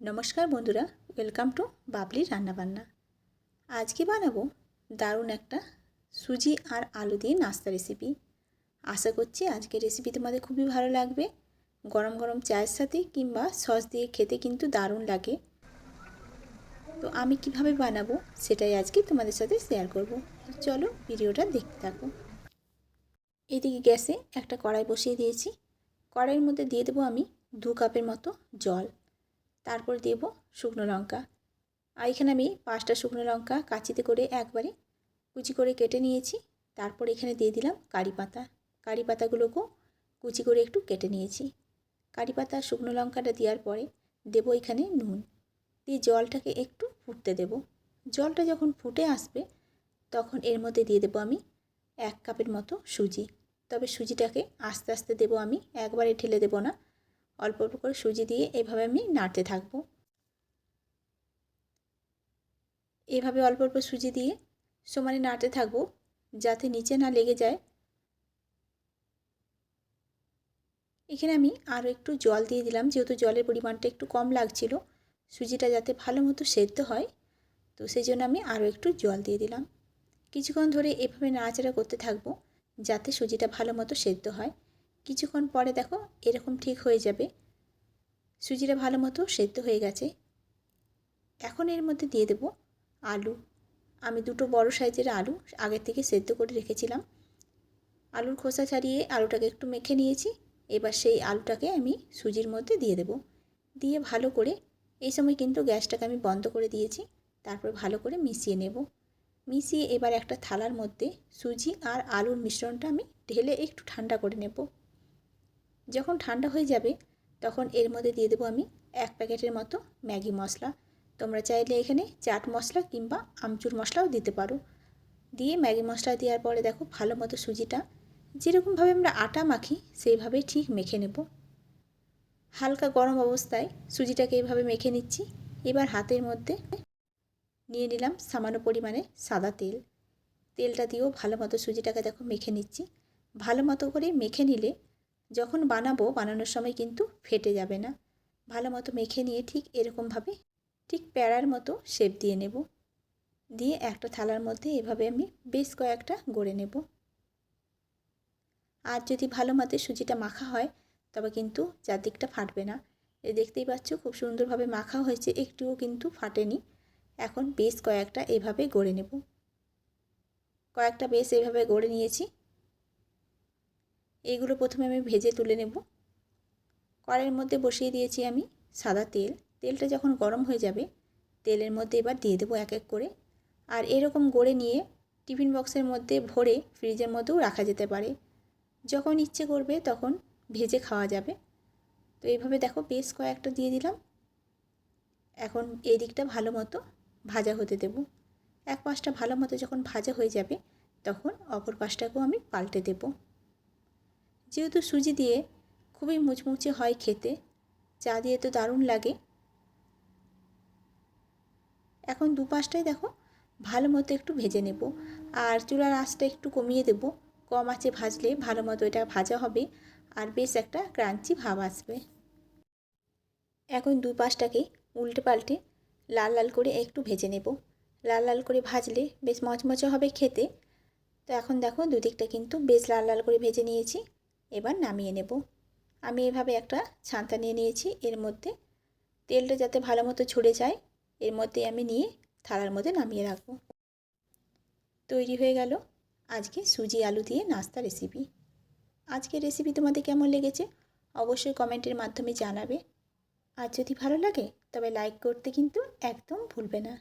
নমস্কার বন্ধুরা welcome to বাবলির রান্নাবান্না। আজকে বানাবো দারুণ একটা সুজি আর আলু দিয়ে নাস্তা রেসিপি আশা করছি আজকের রেসিপি তোমাদের খুবই ভালো লাগবে। গরম গরম চায়ের সাথে কিংবা সস দিয়ে খেতে কিন্তু দারুণ লাগে। তো আমি কীভাবে বানাবো সেটাই আজকে তোমাদের সাথে শেয়ার করব। চলো ভিডিওটা দেখতে থাকো। এদিকে গ্যাসে একটা কড়াই বসিয়ে দিয়েছি। কড়াইয়ের মধ্যে দিয়ে দেবো আমি দু কাপের মতো জল। তারপর দেব শুকনো লঙ্কা। আর এখানে আমি পাঁচটা শুকনো লঙ্কা কাঁচিতে করে একবারে কুচি করে কেটে নিয়েছি। তারপর এখানে দিয়ে দিলাম কারি পাতা। কারি পাতাগুলোকেও কুচি করে একটু কেটে নিয়েছি। কারি পাতা শুকনো লঙ্কাটা দেওয়ার পরে দেবো এখানে নুন। দিয়ে জলটাকে একটু ফুটতে দেব। জলটা যখন ফুটে আসবে তখন এর মধ্যে দিয়ে দেবো আমি এক কাপের মতো সুজি। তবে সুজিটাকে আস্তে আস্তে দেবো আমি। একবারে ঠেলে দেবো না। অল্প অল্প করে সুজি দিয়ে এভাবে আমি নাড়তে থাকব। এভাবে অল্প অল্প সুজি দিয়ে সমানে নাড়তে থাকব যাতে নিচে না লেগে যায়। এখানে আমি আরও একটু জল দিয়ে দিলাম, যেহেতু জলের পরিমাণটা একটু কম লাগছিল, সুজিটা যাতে ভালো মতো সেদ্ধ হয়, তো সেই জন্য আমি আরও একটু জল দিয়ে দিলাম। কিছুক্ষণ ধরে এভাবে নাড়াচাড়া করতে থাকব যাতে সুজিটা ভালো মতো সেদ্ধ হয়। কিছুক্ষণ পরে দেখো এরকম ঠিক হয়ে যাবে। সুজিটা ভালো মতো সেদ্ধ হয়ে গেছে। এখন এর মধ্যে দিয়ে দেব আলু। আমি দুটো বড় সাইজের আলু আগের থেকে সেদ্ধ করে রেখেছিলাম। আলুর খোসা ছাড়িয়ে আলুটাকে একটু মেখে নিয়েছি। এবার সেই আলুটাকে আমি সুজির মধ্যে দিয়ে দেব। দিয়ে ভালো করে এই সময় কিন্তু গ্যাসটাকে আমি বন্ধ করে দিয়েছি। তারপর ভালো করে মিশিয়ে নেব। মিশিয়ে এবার একটা থালার মধ্যে সুজি আর আলুর মিশ্রণটা আমি ঢেলে একটু ঠান্ডা করে নেব। যখন ঠান্ডা হয়ে যাবে, তখন এর মধ্যে দিয়ে দেবো আমি এক প্যাকেটের মতো ম্যাগি মশলা। তোমরা চাইলে এখানে চাট মশলা কিংবা আমচুর মশলাও দিতে পারো। দিয়ে ম্যাগি মশলা দেওয়ার পরে দেখো ভালো মতো সুজিটা যেরকমভাবে আমরা আটা মাখি, সেইভাবেই ঠিক মেখে নেব। হালকা গরম অবস্থায় সুজিটাকে এইভাবে মেখে নিচ্ছি। এবার হাতের মধ্যে নিয়ে নিলাম সামান্য পরিমাণে সাদা তেল। তেলটা দিয়েও ভালো মতো সুজিটাকে দেখো মেখে নিচ্ছি। ভালো মতো করে মেখে নিলে যখন বানাবো, বানানোর সময় কিন্তু ফেটে যাবে না। ভালো মতো মেখে নিয়ে ঠিক এরকমভাবে ঠিক প্যাড়ার মতো শেপ দিয়ে নেব। দিয়ে একটা থালার মধ্যে এভাবে আমি বেশ কয়েকটা গড়ে নেব। আর যদি ভালো মতো সুজিটা মাখা হয়, তবে কিন্তু চারদিকটা ফাটবে না। এ দেখতেই পাচ্ছ খুব সুন্দরভাবে মাখা হয়েছে, একটুও কিন্তু ফাটেনি। এখন বেশ কয়েকটা এভাবে গড়ে নেব। কয়েকটা বেশ এভাবে গড়ে নিয়েছি। এইগুলো প্রথমে আমি ভেজে তুলে নেব। কড়াইয়ের মধ্যে বসিয়ে দিয়েছি আমি সাদা তেল। তেলটা যখন গরম হয়ে যাবে, তেলের মধ্যে এবার দিয়ে দেবো এক এক করে। আর এরকম গড়ে নিয়ে টিফিন বক্সের মধ্যে ভরে ফ্রিজের মধ্যেও রাখা যেতে পারে। যখন ইচ্ছে করবে তখন ভেজে খাওয়া যাবে। তো এইভাবে দেখো বেশ কয়েকটা দিয়ে দিলাম। এখন এই দিকটা ভালো মতো ভাজা হতে দেব। এক পাশটা ভালো মতো যখন ভাজা হয়ে যাবে, তখন অপর পাশটাকেও আমি পাল্টে দেব। যেহেতু সুজি দিয়ে খুবই মুচমুচে হয় খেতে, চা দিয়ে তো দারুণ লাগে। এখন দু পাশটাই দেখো ভালো মতো একটু ভেজে নেব। আর চুলার আঁচটা একটু কমিয়ে দেব। কম আঁচে ভাজলে ভালো মতো এটা ভাজা হবে আর বেশ একটা ক্রাঞ্চি ভাব আসবে। এখন দু পাশটাকে উল্টে পাল্টে লাল লাল করে একটু ভেজে নেব। লাল লাল করে ভাজলে বেশ মচমচে হবে খেতে। তো এখন দেখো দুদিকটা কিন্তু বেশ লাল লাল করে ভেজে নিয়েছি। এবার নামিয়ে নেব। আমি এভাবে একটা ছান্তা নিয়ে নিয়েছি। এর মধ্যে তেলটা যাতে ভালো মতো ছুড়ে যায়, এর মধ্যে আমি নিয়ে থালার মধ্যে নামিয়ে রাখব। তৈরি হয়ে গেল আজকে সুজি আলু দিয়ে নাস্তা রেসিপি আজকের রেসিপি তোমাদের কেমন লেগেছে? অবশ্যই কমেন্টের মাধ্যমে জানাবে। আর যদি ভালো লাগে, তবে লাইক করতে কিন্তু একদম ভুলবে না।